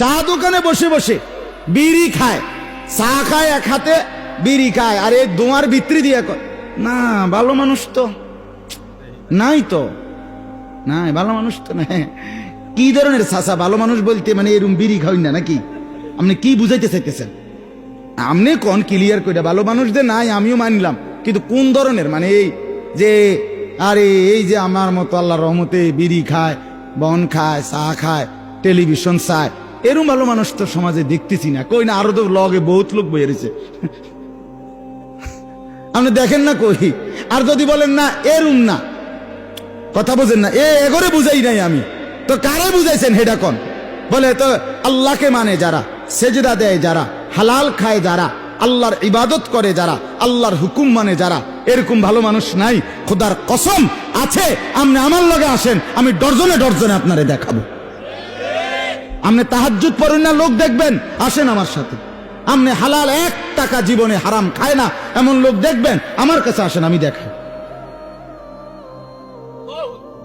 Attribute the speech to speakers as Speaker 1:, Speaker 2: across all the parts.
Speaker 1: চা দোকানে বসে বসে বিড়ি খায়। চা খায় এক হাতে, বিড়ি খায়। আর এই দোয়ার ভিতরি দিয়ে না, ভালো মানুষ তো। নাই তো। নাই, ভালো মানুষ তো না কি ধরনের চাষা ভালো মানুষ বলতে মানে এরম বিড়ি খাওয়াই না নাকি? আপনি কি বুঝাইতে চাইতেছেন? আপনি কোন ক্লিয়ার কইরা, ভালো মানুষদের নাই আমিও মানলাম। কিন্তু কোন ধরনের? মানে এই যে, আরে এই যে আমার মতো আল্লাহ রহমতে বিড়ি খায়, বন খায়, চা খায় টেলিভিশন চায় এরম ভালো মানুষ তো সমাজে দেখতেছি না। কই না, আরও তো লগে বহুত লোক বইয়ে রয়েছে। আপনি দেখেন না কই? আর যদি বলেন না, এরুম না। কথা বোঝেন না। এ এগরে বুঝাই নাই আমি। তো কারে বুঝাইছেন হেডা কোন? বলে তো আল্লাহকে মানে যারা, সেজদা দেয় যারা, হালাল খায় যারা, আল্লাহর ইবাদত করে যারা, আল্লাহর হুকুম মানে যারা। এরকম ভালো মানুষ নাই। খোদার কসম আছে। আপনি আমার লগে আসেন, আমি ডরজনে ডরজনে আপনারে দেখাবো। আপনি তাহাজ্জুদ পড়েন না, লোক দেখবেন, আসেন আমার সাথে। আপনি হালাল এক টাকা জীবনে হারাম খায় না, এমন লোক দেখবেন, আমার কাছে আসেন, আমি দেখাই।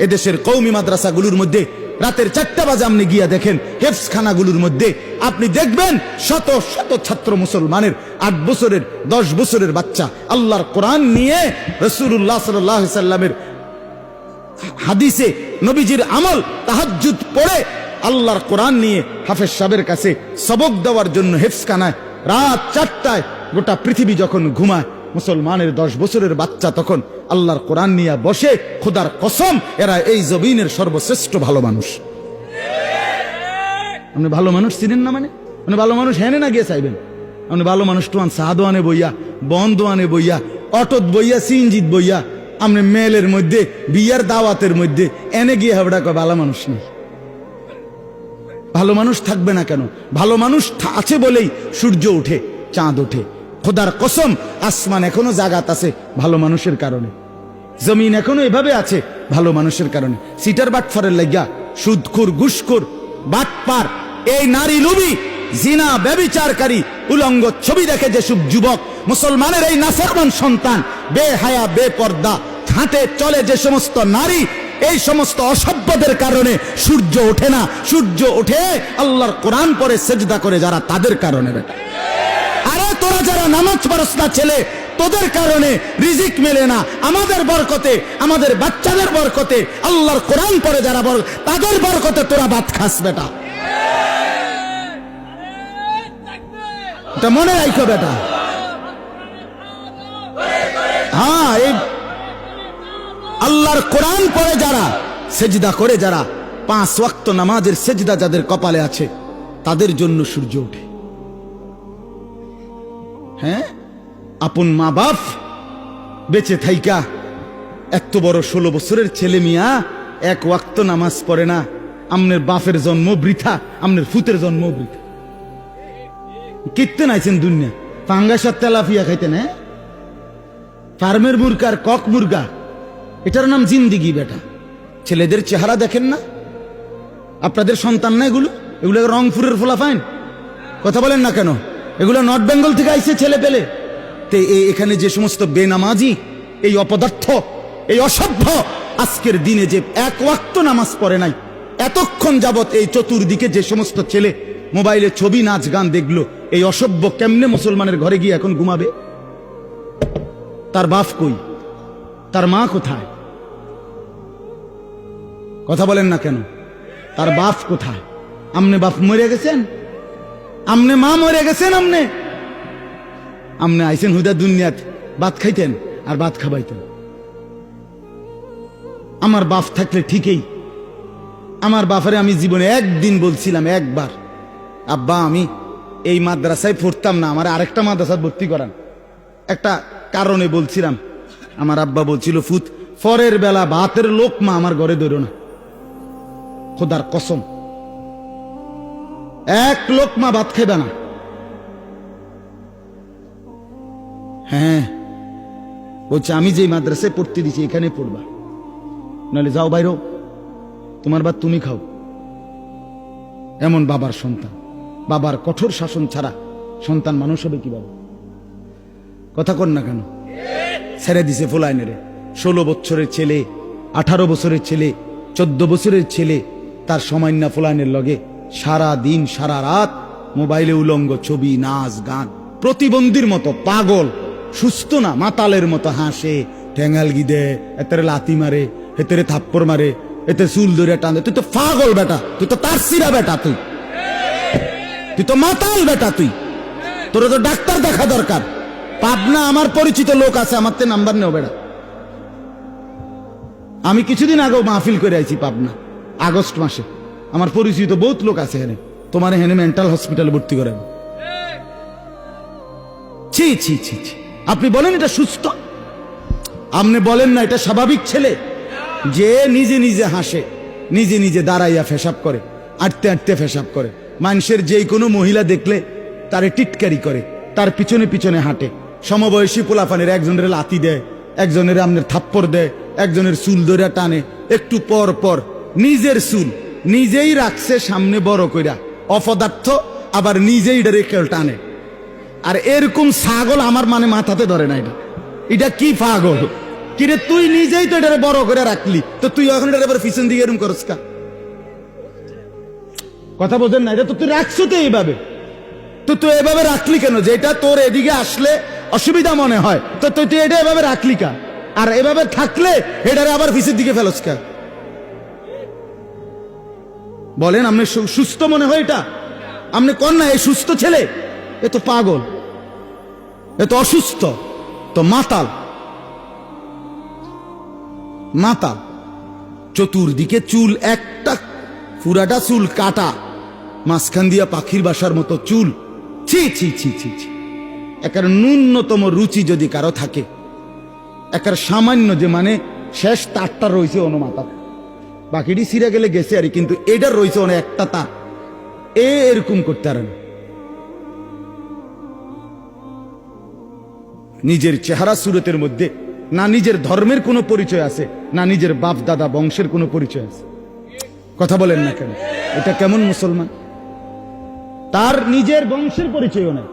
Speaker 1: এদেশের কৌমি মাদ্রাসাগুলোর মধ্যে রাতের চারটা বাজে আপনি গিয়া দেখেন হেফসখানাগুলোর মধ্যে আপনি দেখবেন শত শত ছাত্র মুসলমানের আট বছরের, দশ বছরের বাচ্চা আল্লাহর কোরআন নিয়ে রসুল্লাহ সাল্লামের হাদিসে নবীজির আমল তাহাজ্জুদ পড়ে আল্লাহর কোরআন নিয়ে হাফেজ সাহেবের কাছে সবক দেওয়ার জন্য হেফসখানায় রাত চারটায় গোটা পৃথিবী যখন ঘুমায়, মুসলমানের দশ বছরের বাচ্চা তখন আল্লাহর কোরআন নিয়ে বসে, খোদার কসম, এরা এই জবিনের সর্বশ্রেষ্ঠ ভালো মানুষ। আপনি ভালো মানুষ চিনেন না মানে? মানে ভালো মানুষ হেনে না গিয়ে চাইবেন? আপনি ভালো মানুষ সাদো আনে বইয়া বন্ধ আনে বইয়া, অটোত বইয়া, সিনজিত বইয়া, আপনি মেলের মধ্যে, বিয়ার দাওয়াতের মধ্যে, এনে গিয়ে হাবড়া কয় ভালো মানুষ নেই। ভালো মানুষ থাকবে না কেন? ভালো মানুষ আছে বলেই সূর্য ওঠে চাঁদ ওঠে খোদার কসম, আসমান এখনও জাগাত আছে ভালো মানুষের কারণে। জমিন এখনও এভাবে আছে ভালো মানুষের কারণে। সিটার বাটফারের লাগিয়া সুদখুর, ঘুষখুর, বাটপার, এই নারী লুবি, জিনা, ব্যবিচারকারী, উলঙ্গ ছবি দেখে যেসব যুবক, মুসলমানের এই নাফরমান সন্তান বে বেহায়া, বেপর্দা হাঁটে চলে যে সমস্ত নারী এই সমস্ত অসভ্যদের কারণে সূর্য ওঠে না। সূর্য ওঠে, আল্লাহর কোরআন পরে সেজদা করে যারা তাদের কারণে আরে তোরা যারা নামাজ পড়স না ছেলে, তোদের কারণে রিজিক মেলে না। আমাদের বরকতে, আমাদের বাচ্চাদের বরকতে, আল্লাহর কোরআন পরে যারা বর তাদের বরকতে তোরা ভাত খাস বেটা। মনে রাখো বেটা। হ্যাঁ এই আল্লাহর কোরআন পড়ে যারা, সেজদা করে যারা, পাঁচ ওয়াক্ত নামাজের সেজদা যাদের কপালে আছে, তাদের জন্য সূর্য ওঠে। হ্যাঁ? আপন মা বাপ বেঁচে থাইকা এত বড় ষোলো বছরের ছেলে মিয়া এক ওয়াক্ত নামাজ পড়ে না, আমনের বাপের জন্ম বৃথা, আমনের ফুতের জন্ম বৃথা। কিত্তে নাইছেন দুনিয়া, পাঙ্গাসার তেলাফিয়া খাইতেন হ্যাঁ? ফার্মের মুরগার কক মুরগা এটার নাম জিন্দিগি বেটা। ছেলেদের চেহারা দেখেন না? আপনাদের সন্তান না এগুলো? এগুলো রংপুরের ফোলা ফাইন। কথা বলেন না কেন? এগুলো নর্থ বেঙ্গল থেকে আইসে ছেলে পেলে। তে এখানে যে সমস্ত বেনামাজি, এই অপদার্থ, এই অসভ্য, আজকের দিনে যে এক ওয়াক্ত নামাজ পড়ে নাই, এতক্ষণ যাবত এই চতুর্দিকে যে সমস্ত ছেলে মোবাইলে ছবি, নাচ, গান দেখল, এই অসভ্য কেমনে মুসলমানের ঘরে গিয়ে এখন ঘুমাবে? তার বাপ কই? তার মা কোথায়? কথা বলেন না কেন? তার বাপ কোথায়? আমনে বাপ মরে গেছেন? আমনে মা মরে গেছেন আমনে? আমনে আইছেন হুদা দুনিয়াত, ভাত খাইতেন আর ভাত খাবাইতেন। আমার বাপ থাকলে ঠিকই। আমার বাপরে আমি জীবনে একদিন বলছিলাম একবার, আব্বা, আমি এই মাদ্রাসায় পড়তাম না, আমার আরেকটা মাদ্রাসায় ভর্তি করান। একটা কারণে বলছিলাম আমার আব্বা বলছিল, ফুত, ফরের বেলা ভাতের লোক মা আমার ঘরে ধরো না। খোদার কসম। এক লোক মা ভাত খাইবে না। হ্যাঁ বলছে, আমি যে মাদ্রাসায় পড়তে দিছি, এখানে পড়বা। নাহলে যাও বাইরো, তোমার বা তুমি খাও। এমন বাবার সন্তান। বাবার কঠোর শাসন ছাড়া সন্তান মানুষ হবে কীভাবে? কথা কর না কেন। ছেড়ে দিছে ফুলাইনেরে। ষোলো বছরের ছেলে, আঠারো বছরের ছেলে, চোদ্দ বছরের ছেলে, তার সময় না ফুলাইনের লগে সারা দিন, সারা রাত মোবাইলে উলঙ্গ ছবি, নাচ, গান। প্রতিবন্ধীর মতো পাগল, সুস্থ না, মাতালের মতো হাসে, ঠেঙ্গাল গিদে, এতেরে লাতি মারে, এতেরে থাপ্পড় মারে, এতে চুল ধরে টান। তুই তো পাগল বেটা, তুই তো তার সিরা বেটা তুই। তুই তো মাতাল বেটা তুই। তোর তো ডাক্তার দেখা দরকার। পাবনা আমার পরিচিত লোক আছে, আমার তে নাম্বার নেও বেটা আমি কিছুদিন আগেও মাহফিল করে আইছি পাবনা, আগস্ট মাসে। আমার পরিচিত বহুত লোক আছে এখানে। তোমার এখানে মেন্টাল হসপিটালে ভর্তি করেন ছি ছি ছি ছি। আপনি বলেন এটা সুস্থ? আপনি বলেন না, এটা স্বাভাবিক ছেলে? যে নিজে নিজে হাসে, নিজে নিজে দাঁড়াইয়া ফেসাব করে, আটতে আটতে ফেসাব করে। মানুষের যে কোনো মহিলা দেখলে তারে টিটকারি করে, তার পিছনে পিছনে হাঁটে। সমবয়সী পোলাপানের একজনের লাতি দেয়, একজনের আমনের থাপ্পড় দেয়, একজনের চুল ধরে টানে, একটু পর পর নিজের চুল নিজেই রাখছে সামনে বড় কইরা, অপদার্থ আবার নিজেই এটা রেখে টানে। আর এরকম ছাগল আমার মানে মাথাতে ধরে না এটা। এটা কি পাগল? কিরে তুই নিজেই তো এটা বড় করে রাখলি, তো তুই এখন এটা এবার পিছন দিকে এরকম করস কা? কথা বোঝেন না, এটা তো তুই রাখছো তো এইভাবে। তো তুই এভাবে রাখলি কেন? যেটা তোর এদিকে আসলে অসুবিধা মনে হয়। তো তুই তুই এটা এভাবে রাখলি কা? আর এভাবে থাকলে এটারে আবার পিছের দিকে ফেলস কা? বলেন, আপনি সুস্থ মনে হয় এটা? আপনি কন না, এই সুস্থ ছেলে? এ তো পাগল। এ তো অসুস্থ। তো মাতাল। মাতাল। চতুর্দিকে চুল একটা পুরাটা চুল কাটা। মাঝখান দিয়া পাখির বাসার মতো চুল। ছি ছি ছি ছি ছি। একার ন্যূনতম রুচি যদি কারও থাকে, একার সামান্য যে মানে শেষ তারটা রয়েছে অন্য মাথা বাকিটি সিরে গেলে গেছে আর কিন্তু এটার রয়েছে অনেক একটা তার। এ এরকম করতে পারে না নিজের চেহারা সুরতের মধ্যে, না নিজের ধর্মের কোনো পরিচয় আছে, না নিজের বাপ, দাদা, বংশের কোনো পরিচয় আছে। কথা বলেন না কেন? এটা কেমন মুসলমান? তার নিজের বংশের পরিচয়ও নাই।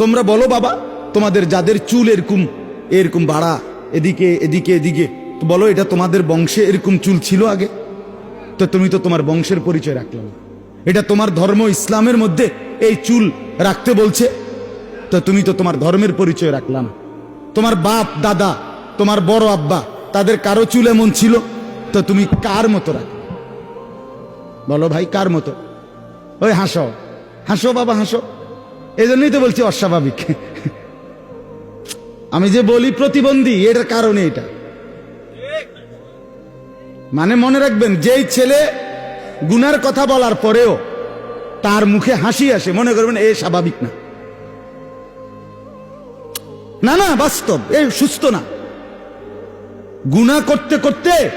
Speaker 1: তোমরা বলো বাবা, তোমাদের যাদের চুল এরকম এরকম বাড়া, এদিকে এদিকে এদিকে বলো এটা তোমাদের বংশে এরকম চুল ছিল আগে? তো তুমি তো তোমার বংশের পরিচয় রাখলে এটা তোমার ধর্ম ইসলামের মধ্যে এই চুল রাখতে বলছে। তো তুমি তো তোমার ধর্মের পরিচয় রাখলাম তোমার বাপ, দাদা, তোমার বড় আব্বা, তাদের কারও চুল এমন ছিল? তো তুমি কার মতো রাখ বলো ভাই, কার মতো? ওই হাসো হাসো বাবা, হাসো। এই জন্যই তো বলছি অস্বাভাবিক। আমি যে বলি প্রতিবন্ধী, এটার কারণে এটা। মানে মনে রাখবেন, যেই ছেলে গুনার কথা বলার পরেও তার মুখে হাসি আসে, মনে করবেন এ স্বাভাবিক না। না না, বাস্তব, এ সুস্থ না। গুণা করতে করতে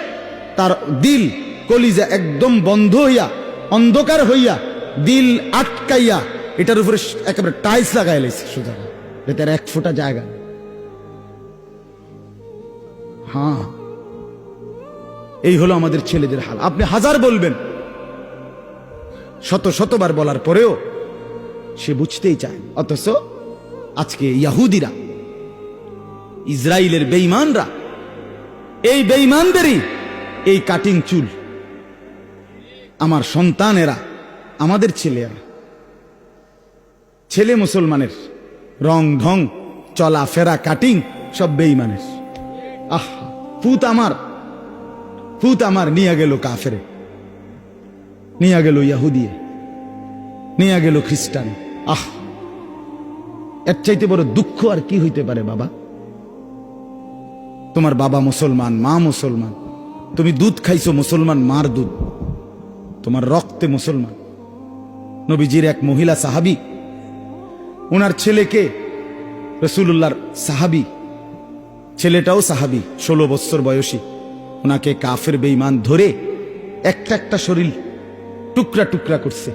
Speaker 1: তার দিল, কলিজা একদম বন্ধ হইয়া, অন্ধকার হইয়া দিল আটকাইয়া এটার উপরে একেবারে টাইলস লাগাই লাইছে সোজা যাতে এক ফোঁটা জায়গা। হ্যাঁ। এই হলো আমাদের ছেলেদের হাল। আপনি হাজার বলবেন। শত শতবার বলার পরেও সে বুঝতেই চায় অথচ আজকে ইয়াহুদিরা ইসরায়েলের বেঈমানরা, এই বেঈমানদেরই এই কাটিং চুল। আমার সন্তানেরা, আমাদের ছেলেরা। ছেলে মুসলমানের। রং ঢং, চলা ফেরা কাটিং সব বেইমানের আহ ফুত আমার। ফুত আমার, নিয়ে গেল কাফেরে। নিয়ে গেল ইয়াহুদিয়ে নিয়ে গেল খ্রিস্টান। আহ, এর চাইতে বড় দুঃখ আর কি হইতে পারে বাবা? তোমার বাবা মুসলমান, মা মুসলমান। তুমি দুধ খাইছো, মুসলমান মার দুধ। তোমার রক্তে মুসলমান। নবীজির এক মহিলা সাহাবি ওনার ছেলেকে? রসুল্লাহর সাহাবি। ছেলেটাও সাহাবি, ষোলো বছর বয়সী। ওনাকে কাফের বেইমান ধরে একটা একটা শরীর টুকরা টুকরা করছে।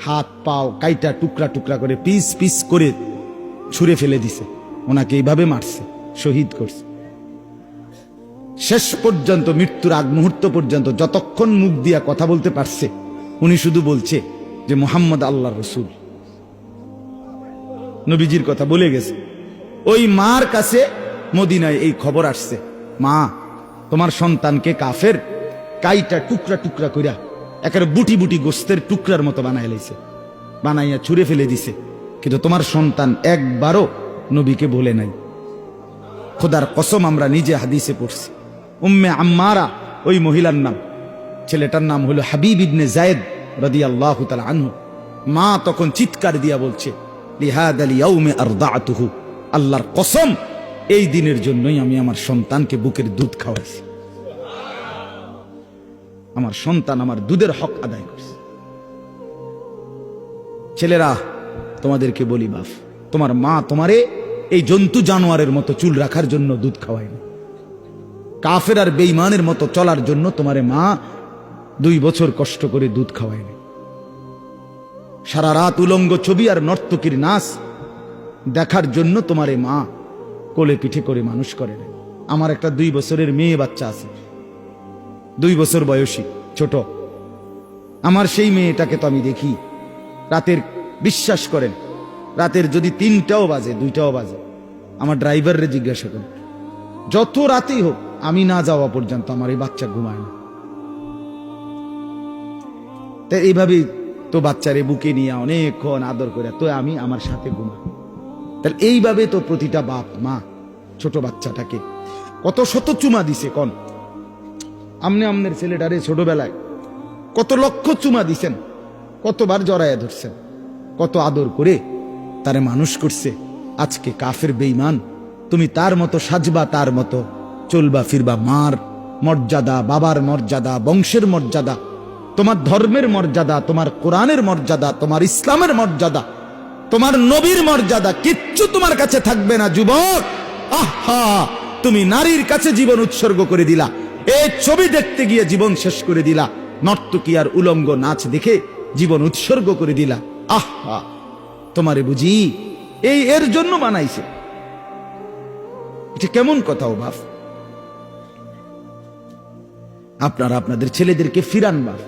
Speaker 1: হাত, পাও, কাইটা টুকরা টুকরা করে পিস পিস করে ছুঁড়ে ফেলে দিছে। ওনাকে এইভাবে মারছে, শহীদ করছে। শেষ পর্যন্ত, মৃত্যুর আগ মুহূর্ত পর্যন্ত যতক্ষণ মুখ দিয়া কথা বলতে পারছে, উনি শুধু বলছে যে মোহাম্মদ আল্লাহ রসুল। নবীজির কথা বলে গেছে। ওই মার কাছে মদিনায় এই খবর আসছে। মা, তোমার সন্তানকে কাফের কাইটা টুকরা টুকরা কইরা একেবারে বুটি বুটি গোস্তের টুকরার মতো বানাই লাইছে। বানাইয়া ছুঁড়ে ফেলে দিছে। কিন্তু তোমার সন্তান একবারও নবীকে বলে নাই। খোদার কসম আমরা নিজে হাদিসে পড়ছি। উম্মে আম্মারা, ওই মহিলার নাম। ছেলেটার নাম হলো হাবিব ইবনে জায়েদ রদি আল্লাহ আনহু। মা তখন চিৎকার দিয়া বলছে আল্লাহর কসম, এই দিনের জন্যই আমি আমার সন্তানকে বুকের দুধ খাওয়াইছি। আমার সন্তান আমার দুধের হক আদায় করছে। ছেলেরা, তোমাদেরকে বলি বাপ তোমার মা তোমারে এই জন্তু জানোয়ারের মতো চুল রাখার জন্য দুধ খাওয়ায়নি কাফের আর বেইমানের মতো চলার জন্য তোমারে মা দুই বছর কষ্ট করে দুধ খাওয়ায়নি সারা রাত উলঙ্গ ছবি আর নর্তকীর নাচ দেখার জন্য তোমারে মা কোলে পিঠে করে মানুষ করে। আমার একটা দুই বছরের মেয়ে বাচ্চা আছে। দুই বছর বয়সী, ছোট। আমার সেই মেয়েটাকে তো আমি দেখি। রাতের বিশ্বাস করেন, রাতের যদি তিনটাও বাজে, দুইটাও বাজে। আমার ড্রাইভাররে জিজ্ঞাসা করেন, যত রাতেই হোক, আমি না যাওয়া পর্যন্ত আমার এই বাচ্চা ঘুমায় না? তা এইভাবেই তো বাচ্চারে বুকে নিয়ে অনেকক্ষণ আদর করে তো আমি আমার সাথে ঘুমাই তাহলে এইভাবে তো প্রতিটা বাপ, মা, ছোট বাচ্চাটাকে কত শত চুমা দিছে, কন। আমনে আমনের ছেলেটারে ছোটবেলায় কত লক্ষ চুমা দিছেন, কতবার জড়াইয়া ধরছেন, কত আদর করে তারে মানুষ করছে। আজকে কাফের বেইমান তুমি তার মতো সাজবা, তার মতো চলবা, ফিরবা, মার মর্যাদা, বাবার মর্যাদা, বংশের মর্যাদা তোমার ধর্মের মর্যাদা, তোমার কোরআনের মর্যাদা, তোমার ইসলামের মর্যাদা, তোমার নবীর মর্যাদা কিচ্ছু তোমার কাছে থাকবে না, যুবক। আহা, তুমি নারীর কাছে জীবন উৎসর্গ করে দিলা। এই ছবি দেখতে গিয়ে জীবন শেষ করে দিলা। নর্তকী আর উলঙ্গ নাচ দেখে জীবন উৎসর্গ করে দিলা। আহা, তোমারে বুঝি, এই এর জন্য বানাইছে। এটা কেমন কথা বাপ? আপনারা আপনাদের ছেলেদেরকে ফিরান বাপ।